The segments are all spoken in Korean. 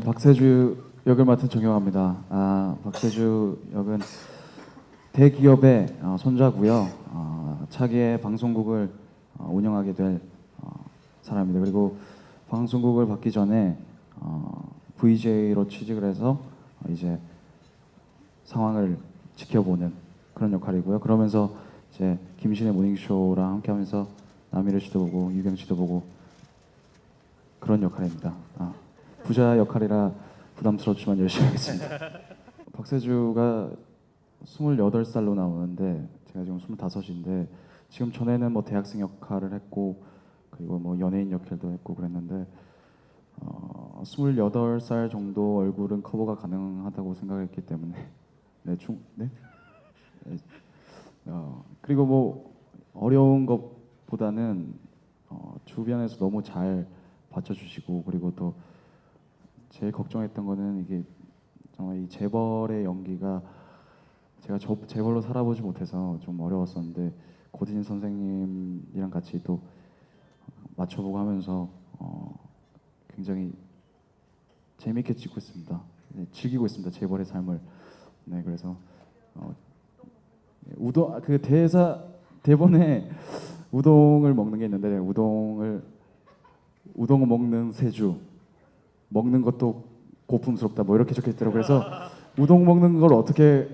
박세주 역을 맡은 정영합니다. 아, 박세주 역은 대기업의 어, 손자고요. 어, 차기의 방송국을 어, 운영하게 될 어, 사람입니다. 그리고 방송국을 받기 전에 어, VJ로 취직을 해서 어, 이제 상황을 지켜보는 그런 역할이고요. 그러면서 이제 김신의 모닝쇼랑 함께하면서 남희를 씨도 보고 유경 씨도 보고 그런 역할입니다. 아, 부자 역할이라 부담스럽지만 열심히 하겠습니다. 박세주가 28살로 나오는데 제가 지금 25인데 지금 전에는 뭐 대학생 역할을 했고 그리고 뭐 연예인 역할도 했고 그랬는데 어, 28살 정도 얼굴은 커버가 가능하다고 생각했기 때문에 네, 중, 네? 네. 어, 그리고 뭐 어려운 것보다는 어, 주변에서 너무 잘 받쳐주시고 그리고 또 제일 걱정했던 거는 이게 정말 이 재벌의 연기가 제가 저, 재벌로 살아보지 못해서 좀 어려웠었는데 고딘 선생님이랑 같이 또 맞춰보고 하면서 어, 굉장히 재밌게 찍고 있습니다. 네, 즐기고 있습니다. 재벌의 삶을. 네, 그래서 어, 네, 우동 그 대사 대본에 우동을 먹는 게 있는데 우동을 우동을 먹는 세주 먹는 것도 고풍스럽다 뭐 이렇게 적혀 있더라고요. 그래서 우동 먹는 걸 어떻게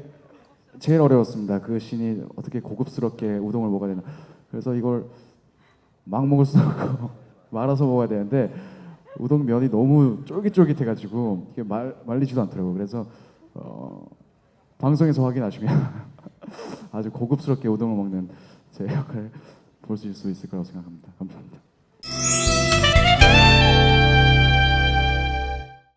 제일 어려웠습니다. 그 신이 어떻게 고급스럽게 우동을 먹어야 되나. 그래서 이걸 막 먹을 수 없고 말아서 먹어야 되는데 우동 면이 너무 쫄깃쫄깃해가지고 이게 말, 말리지도 않더라고요. 그래서 어, 방송에서 확인하시면 아주 고급스럽게 우동을 먹는 제 역할을 볼 수 있을 거라고 생각합니다. 감사합니다.